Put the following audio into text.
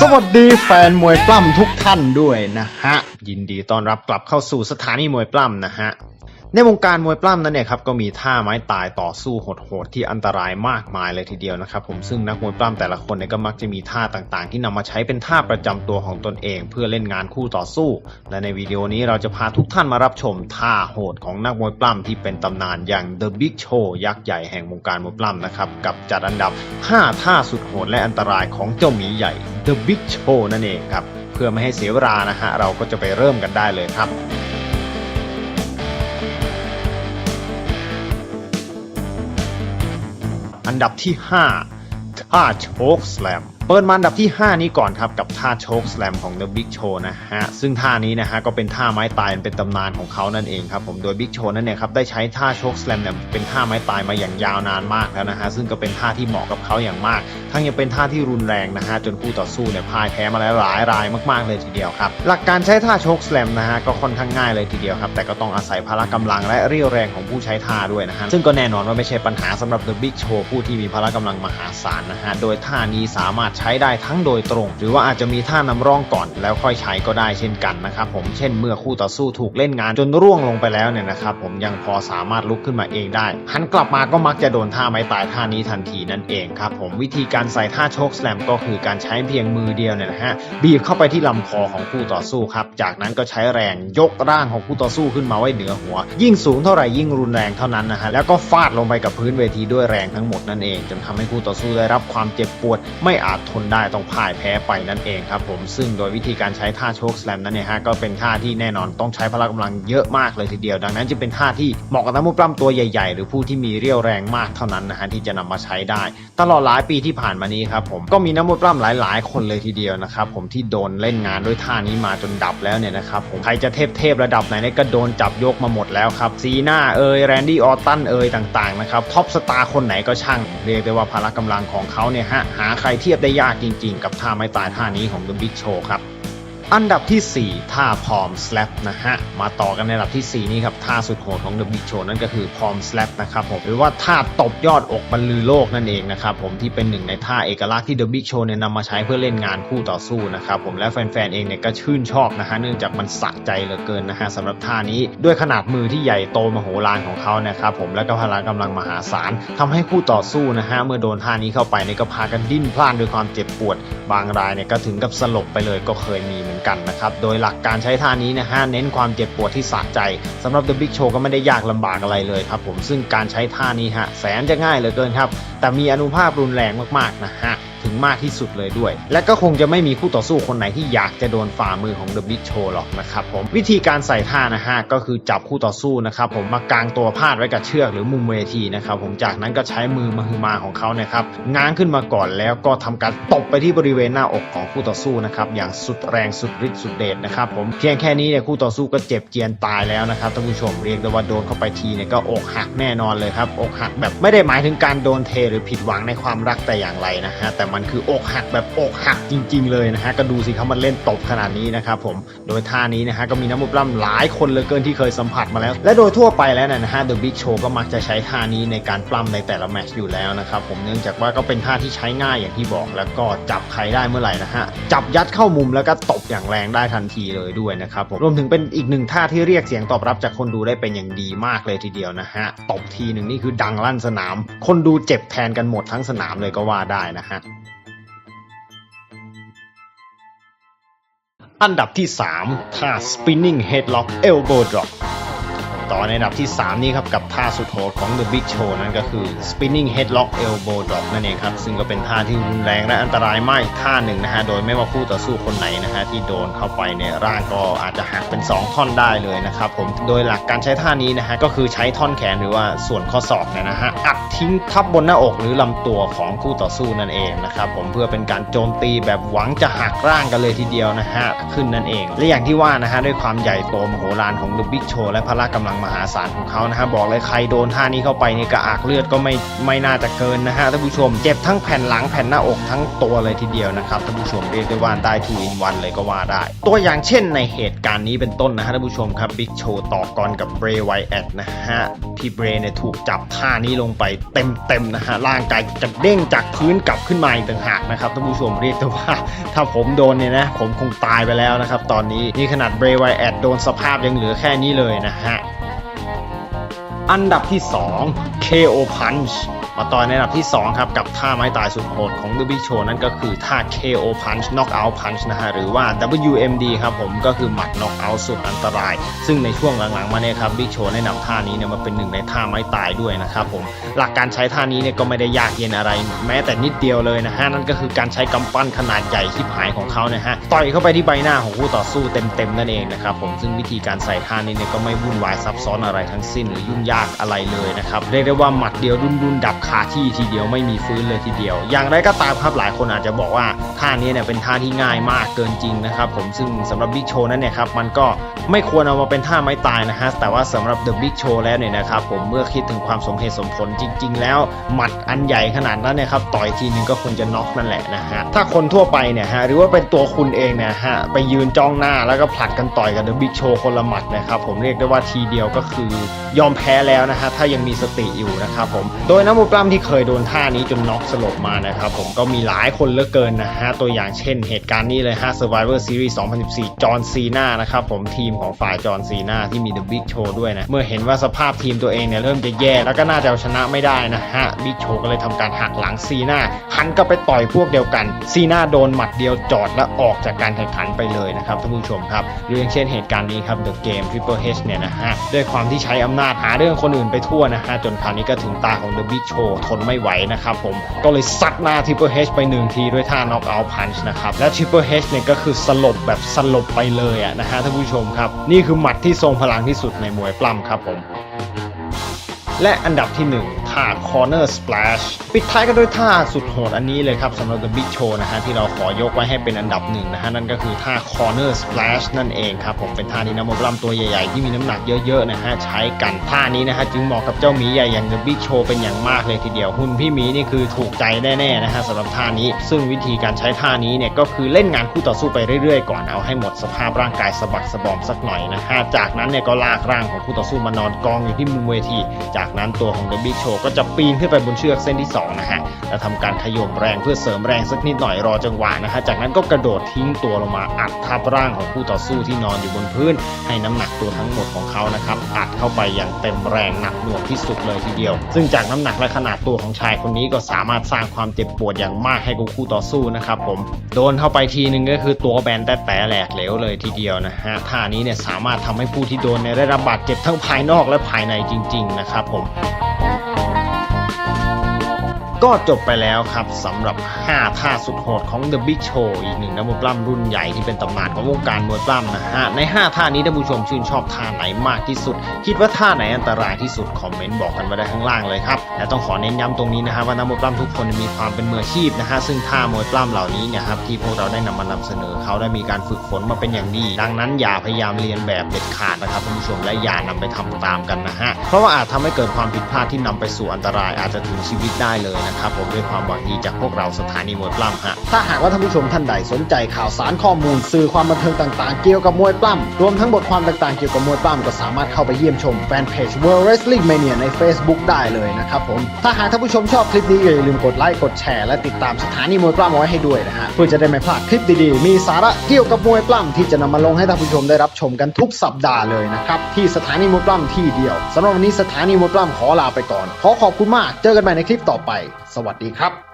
สวัสดีแฟนมวยปล้ำทุกท่านด้วยนะฮะ ยินดีต้อนรับกลับเข้าสู่สถานีมวยปล้ำนะฮะ ในวงการมวยปล้ำนั้นเนี่ยครับก็มีท่าไม้ตายต่อสู้โหดๆที่อันตรายมากมายเลยทีเดียวนะครับผมซึ่งนักมวยปล้ำแต่ละคนเนี่ยก็มักจะมีท่าต่างๆ ที่นำมาใช้เป็นท่าประจำตัวของตนเอง เพื่อเล่นงานคู่ต่อสู้ และในวิดีโอนี้เราจะพาทุกท่านมารับชมท่าโหดของนักมวยปล้ำที่เป็นตำนานอย่าง The Big Show ยักษ์ใหญ่แห่งวงการมวยปล้ำนะครับกับจัดอันดับ 5 ท่าสุดโหดและอันตรายของเจ้าหมีใหญ่ The Big Show นั่นเองครับเพื่อไม่ให้เสียเวลานะฮะเราก็จะไปเริ่มกันได้เลยครับ อันดับที่ 5 ท่าโชคสแลม เปิดมาอันดับที่ 5 นี้ก่อนครับ กับท่าโชคสแลมของ The Big Show นะฮะ ซึ่งท่านี้นะฮะก็เป็นท่าไม้ตายเป็นตำนานของเขานั่นเองครับผมโดย Big Show นั่นเนี่ยครับได้ใช้ท่าโชคสแลมเนี่ยเป็นท่าไม้ตายมาอย่างยาวนานมากแล้วนะฮะซึ่งก็เป็นท่าที่เหมาะกับเขาอย่างมาก ทั้งยังเป็นท่าที่รุนแรงนะฮะจนคู่ต่อสู้เนี่ยพ่ายแพ้มาแล้วหลายรายมากๆเลยทีเดียวครับหลักการใช้ท่าโชคสแลมนะฮะก็ค่อนข้างง่ายเลยทีเดียวครับแต่ก็ต้องอาศัยพละกำลังและเรี่ยวแรงของผู้ใช้ท่าด้วยนะฮะซึ่งก็แน่นอนว่าไม่ใช่ปัญหาสำหรับ The Big Show ผู้ที่มีพละกำลังมหาศาลนะฮะโดยท่านี้สามารถใช้ได้ทั้งโดยตรง หรือว่าอาจจะมีท่านำร่องก่อน แล้วค่อยใช้ก็ได้เช่นกันนะครับผมเช่นเมื่อคู่ต่อสู้ถูกเล่นงานจนร่วงลงไปแล้วเนี่ยนะครับผมยังพอสามารถลุกขึ้นมาเองได้หันกลับมาก็มักจะโดนท่าไม้ตายท่านี้ทันทีนั่นเองครับผมวิธีการใส่ท่าโชคสแลมก็คือการใช้เพียงมือเดียวเนี่ยนะฮะบีบเข้าไปที่ลำคอของคู่ต่อสู้ครับจากนั้นก็ใช้แรงยกร่างของคู่ต่อสู้ขึ้นมาไว้เหนือหัว ยิ่งสูงเท่าไหร่ยิ่งรุนแรงเท่านั้นนะฮะแล้วก็ฟาดลงไปกับพื้นเวทีด้วยแรงทั้งหมดนั่นเองจนทำให้คู่ต่อสู้ได้รับความเจ็บปวดไม่อาจทนได้ต้องพ่ายแพ้ไปนั่นเองครับผมซึ่งโดยวิธีการใช้ท่าโชคสแลมนั้นเนี่ยฮะก็เป็นท่าที่แน่นอนต้องใช้พละกำลังเยอะมากเลยทีเดียว ดังนั้นจึงเป็นท่าที่เหมาะกับนักมวยปล้ำตัวใหญ่ ๆ หรือผู้ที่มีเรี่ยวแรงมากเท่านั้นนะฮะที่จะนำมาใช้ได้ ตลอดหลายปีที่ผ่านมานี้ครับผมก็มีนักมวยปล้ำหลาย ๆ คนเลยทีเดียวนะครับผมที่โดนเล่นงานด้วยท่านี้มาจนดับแล้วเนี่ยนะครับผมใครจะเทพๆระดับไหนเนี่ยก็โดนจับยกมาหมดแล้วครับซีน่าเอยแรนดี้ออตตันเอยต่างๆนะครับท็อปสตาร์คนไหนก็ช่างเรียกได้ว่าพละกำลังของเขาเนี่ยฮะหาใครเทียบได้ยากจริงๆ กับท่าไม้ตายท่านี้ของ The Big Show ครับ อันดับทีสี่ 4 ท่าพอมสแลปนะฮะ มาต่อกันในอันดับทีสี่4 นี้ครับ ท่าสุดโหดของ The Big Show นั่นก็คือพอมสแลปนะครับผมหรือว่าท่าตบยอดอกบรรลือโลกนั่นเองนะครับผมที่เป็นหนึ่งในท่าเอกลักษณ์ที่ The Big Show เนี่ยนำมาใช้เพื่อเล่นงานคู่ต่อสู้นะครับผมและแฟนๆเองเนี่ยก็ชื่นชอบนะฮะเนื่องจากมันสะใจเหลือเกินนะฮะสำหรับท่านี้ด้วยขนาดมือที่ใหญ่โตมโหฬารของเขานะครับผมและก็พละกำลังมหาศาลทำให้คู่ต่อสู้นะฮะเมื่อโดนท่านี้เข้าไปเนี่ยก็พากันดิ้นพล่านด้วยความเจ็บปวด บางรายเนี่ยก็ถึงกับสลบไปเลยก็เคยมีเหมือนกันนะครับ โดยหลักการใช้ท่านี้นะฮะเน้นความเจ็บปวดที่สะใจสำหรับ The Big Show ก็ไม่ได้ยากลำบากอะไรเลยครับผมซึ่งการใช้ท่านี้ฮะแสนจะง่ายเหลือเกินครับ แต่มีอนุภาพรุนแรงมากๆนะฮะ ถึงมากที่สุดเลยด้วย และก็คงจะไม่มีคู่ต่อสู้คนไหนที่อยากจะโดนฝ่ามือของ The Big Show หรอกนะครับผมวิธีการใส่ท่านะฮะก็คือจับคู่ต่อสู้นะครับผมมากางตัวพาดไว้กับเชือกหรือมุมเวทีนะครับผมจากนั้นก็ใช้มือมหึมาของเขานะครับง้างขึ้นมาก่อนแล้วก็ทำการตบไปที่บริเวณหน้าอกของคู่ต่อสู้นะครับอย่างสุดแรงสุดฤทธิ์สุดเดชนะครับผมเพียงแค่นี้เนี่ยคู่ต่อสู้ก็เจ็บเจียนตายแล้วนะครับท่านผู้ชมเรียกได้ว่าโดนเข้าไปทีเนี่ยก็อกหักแน่นอนเลยครับอกหักแบบไม่ได้หมายถึงการโดนเทหรือผิดหวังในความรักแต่อย่างไรนะฮะแต่มันคืออกหักแบบอกหักจริง ๆ เลยนะฮะก็ดูสิครับมันเล่นตบขนาดนี้นะครับผมโดยท่านี้นะฮะก็มีนักมวยปล้ำหลายคนเหลือเกินที่เคยสัมผัสมาแล้ว และโดยทั่วไปแล้วนะฮะ The Big Show ก็มักจะใช้ท่านี้ในการปล้ำในแต่ละแมตช์อยู่แล้วนะครับผมเนื่องจากว่าก็เป็นท่าที่ใช้ง่ายอย่างที่บอก แล้วก็จับใครได้เมื่อไหร่นะฮะจับยัดเข้ามุมแล้วก็ตบอย่างแรงได้ทันทีเลยด้วยนะครับผมรวมถึงเป็นอีกหนึ่งท่าที่เรียกเสียงตอบรับจากคนดูได้เป็นอย่างดีมากเลยทีเดียวนะฮะตบทีหนึ่งนี่คือดังลั่นสนาม คนดูเจ็บแทนกันหมดทั้งสนามเลยก็ว่าได้นะฮะ อันดับที่ 3 ท่า spinning headlock elbow drop ต่อในอันดับที่ 3 นี้ครับ กับท่าสุดโหดของ The Big Show นั่นก็คือ spinning headlock elbow drop นั่นเองครับ ซึ่งก็เป็นท่าที่รุนแรงและอันตรายมากท่าหนึ่งนะฮะ โดยไม่ว่าคู่ต่อสู้คนไหนนะฮะ ที่โดนเข้าไปเนี่ยร่างก็อาจจะหักเป็น 2 ท่อนได้เลยนะครับผมโดยหลักการใช้ท่านี้นะฮะ ก็คือใช้ท่อนแขนหรือว่าส่วนข้อศอกเนี่ยนะฮะอัดทิ้งทับบนหน้าอกหรือลำตัวของคู่ต่อสู้นั่นเองนะครับผมเพื่อเป็นการโจมตีแบบหวังจะหักร่างกันเลยทีเดียวนะฮะขึ้นนั่นเอง และอย่างที่ว่านะฮะด้วยความใหญ่โตมโหฬารของ The Big Show และพละกำลังมหาศาลของเขานะฮะบอกเลยใครโดนท่านี้เข้าไปเนี่ยกระอักเลือดก็ไม่ไม่น่าจะเกินนะฮะท่านผู้ชมเจ็บทั้งแผ่นหลังแผ่นหน้าอกทั้งตัวเลยทีเดียวนะครับท่านผู้ชมเรียกได้ว่าได้ทูอินวันเลยก็ว่าได้ ตัวอย่างเช่นในเหตุการณ์นี้เป็นต้นนะฮะท่านผู้ชมครับบิ๊กโชต่อกรกับเบรไวแอดนะฮะที่เบรเนี่ยถูกจับท่านี้ลงไปเต็มๆนะฮะร่างกายจะเด้งจากพื้นกลับขึ้นมาอีกต่างหากนะครับท่านผู้ชมเรียกได้ว่า ถ้าผมโดนเนี่ยนะผมคงตายไปแล้วนะครับตอนนี้นี่ขนาดเบรไวแอดโดนสภาพยังเหลือแค่นี้เลยนะฮะ อันดับที่ 2 KO Punch มาต่อในอันดับที่ 2 ครับ กับท่าไม้ตายสุดโหดของ The Big Show นั่นก็คือท่า KO Punch Knockout Punch นะฮะ หรือว่า WMD ครับผมก็คือหมัด Knockout สุดอันตราย ซึ่งในช่วงหลังๆ มาเนี่ยครับ Big Show แนะนำท่านี้เนี่ยมาเป็นหนึ่งในท่าไม้ตายด้วยนะครับผม หลักการใช้ท่านี้เนี่ยก็ไม่ได้ยากเย็นอะไร แม้แต่นิดเดียวเลยนะฮะ นั่นก็คือการใช้กำปั้นขนาดใหญ่ชิบหายของเขานะฮะ ต่อยเข้าไปที่ใบหน้าของคู่ต่อสู้เต็มๆนั่นเองนะครับผม ซึ่งวิธีการใส่ท่านี้เนี่ยก็ไม่วุ่นวายซับซ้อนอะไรทั้งสิ้นหรือยุ่งยากอะไรเลยนะครับ เรียกได้ว่าหมัดเดียวรุนรุนๆดับคาที่ทีเดียวไม่มีฟื้นเลยทีเดียว อย่างไรก็ตามครับหลายคนอาจจะบอกว่าท่านี้เนี่ยเป็นท่าที่ง่ายมากเกินจริงนะครับผมซึ่งสำหรับบิ๊กโชว์นั้นเนี่ยครับมันก็ไม่ควรเอามาเป็นท่าไม้ตายนะฮะแต่ว่าสำหรับ The Big Show แล้วเนี่ยนะครับผมเมื่อคิดถึงความสมเหตุสมผลจริง ๆ แล้วหมัดอันใหญ่ขนาดนั้นเนี่ยครับต่อยทีนึงก็ควรจะน็อกนั่นแหละนะฮะถ้าคนทั่วไปเนี่ยฮะหรือว่าเป็นตัวคุณเองเนี่ยฮะไปยืนจ้องหน้าแล้วก็ผลัดกันต่อยกับ The Big Show คนละหมัดนะครับผมเรียกได้ว่าทีเดียวก็คือยอมแพ้แล้วนะฮะถ้ายังมีสติอยู่นะครับผมโดยนักมวยปล้ำที่เคยโดนท่านี้จนน็อกสลบมานะครับผมก็มีหลายคนเหลือเกินนะฮะตัวอย่างเช่นเหตุการณ์นี้เลยฮะ Survivor Series 2014 จอห์นซีนานะครับผมทีมของฝ่ายจอห์นซีนาที่มี The Big Show ด้วยนะ เมื่อเห็นว่าสภาพทีมตัวเองเนี่ยเริ่มจะแย่แล้วก็น่าจะเอาชนะไม่ได้นะฮะ Big Show ก็เลยทำการหักหลังซีนาหันกลับไปต่อยพวกเดียวกันซีนาโดนหมัดเดียวจอดและออกจากการแข่งขันไปเลยนะครับท่านผู้ชมครับหรืออย่างเช่นเหตุการณ์นี้ครับ The Game Triple H เนี่ยนะฮะด้วยความที่ใช้อำนาจหาเรื่องคนอื่นไปทั่วนะฮะจนคราวนี้ก็ถึงตาของ The Big Show โอ้ทนไม่ไหวนะครับผมก็เลยซัดหน้า Triple H ไปหนึ่งทีด้วยท่า Knockout Punch นะครับ และ Triple H เนี่ยก็คือสลบแบบสลบไปเลยอะนะฮะท่านผู้ชมครับ นี่คือหมัดที่ทรงพลังที่สุดในมวยปล้ำครับผมและอันดับที่ 1 ท่า Corner Splash ปิดท้ายกันด้วยท่าสุดโหดอันนี้เลยครับสำหรับ The Big Show นะฮะที่เราขอยกไว้ให้เป็นอันดับหนึ่งนะฮะนั่นก็คือท่า Corner Splash นั่นเองครับผมเป็นท่านี้นะมวยปล้ำตัวใหญ่ๆ ที่มีน้ำหนักเยอะๆนะฮะใช้กันท่านี้นะฮะจึงเหมาะกับเจ้าหมีใหญ่อย่าง The Big Show เป็นอย่างมากเลยทีเดียวหุ่นพี่หมีนี่คือถูกใจแน่ๆนะฮะสำหรับท่านี้ ซึ่งวิธีการใช้ท่านี้เนี่ยก็คือเล่นงานคู่ต่อสู้ไปเรื่อยๆก่อนเอาให้หมดสภาพร่างกายสะบักสะบอมสักหน่อยนะฮะจากนั้นเนี่ยก็ลากร่างของคู่ต่อสู้มานอนกองอยู่ที่มุมเวที จากนั้นตัวของ The Big Show ก็็จะปีนขึ้นไปบนเชือกเส้นที่สองนะฮะแล้วทำการขยมแรงเพื่อเสริมแรงสักนิดหน่อยรอจังหวะนะฮะจากนั้นก็กระโดดทิ้งตัวลงมาอัดทับร่างของคู่ต่อสู้ที่นอนอยู่บนพื้น ให้น้ำหนักตัวทั้งหมดของเขานะครับอัดเข้าไปอย่างเต็มแรงหนักหน่วงที่สุดเลยทีเดียว ซึ่งจากน้ำหนักและขนาดตัวของชายคนนี้ก็สามารถสร้างความเจ็บปวดอย่างมากให้กับคู่ต่อสู้นะครับผมโดนเข้าไปทีนึงก็คือตัวแบนแต่แต่แหลกเหลวเลยทีเดียวนะฮะท่านี้เนี่ยสามารถทำให้ผู้ที่โดนได้รับบาดเจ็บทั้งภายนอกและภายในจริง ๆ นะครับผม ก็จบไปแล้วครับสำหรับ 5 ท่าสุดโหดของ The Big Show อีกหนึ่งนักมวยปล้ำรุ่นใหญ่ที่เป็นตำนานของวงการมวยปล้ำนะฮะ ใน 5 ท่านี้ท่านผู้ชมชื่นชอบท่าไหนมากที่สุด คิดว่าท่าไหนอันตรายที่สุด คอมเมนต์บอกกันมาได้ข้างล่างเลยครับและต้องขอเน้นย้ำตรงนี้นะฮะว่านักมวยปล้ำทุกคนมีความเป็นมืออาชีพนะฮะซึ่งท่ามวยปล้ำเหล่านี้เนี่ยครับที่พวกเราได้นำมานำเสนอเขาได้มีการฝึกฝนมาเป็นอย่างดี ดังนั้นอย่าพยายามเรียนแบบเด็ดขาดนะครับท่านผู้ชมและอย่านำไปทำตามกันนะฮะเพราะว่าอาจทำให้เกิดความผิดพลาดที่นำไปสู่อันตรายอาจจะถึงชีวิตได้เลยนะครับผมด้วยความหวังดีจากพวกเราสถานีมวยปล้ำฮะถ้าหากว่าท่านผู้ชมท่านใดสนใจข่าวสารข้อมูล สื่อความบันเทิงต่างๆ เกี่ยวกับมวยปล้ำรวมทั้งบทความต่างๆ เกี่ยวกับมวยปล้ำก็สามารถเข้าไปเยี่ยมชมแฟนเพจ World Wrestling Mania ใน Facebook ได้เลยนะครับผมถ้าหากท่านผู้ชมชอบคลิปนี้อย่าลืมกดไลค์กดแชร์และติดตามสถานีมวยปล้ำเอาไว้ให้ด้วยนะฮะเพื่อจะได้ไม่พลาดคลิปดีๆมีสาระเกี่ยวกับมวยปล้ำที่จะนำมาลงให้ท่านผู้ชมได้รับชมกันทุกสัปดาห์เลยนะครับที่สถานีมวยปล้ำที่เดียวสำหรับวันนี้สถานีมวยปล้ำขอลาไปก่อน ขอขอบคุณมาก เจอกันใหม่ในคลิปต่อไป วัสดีครับ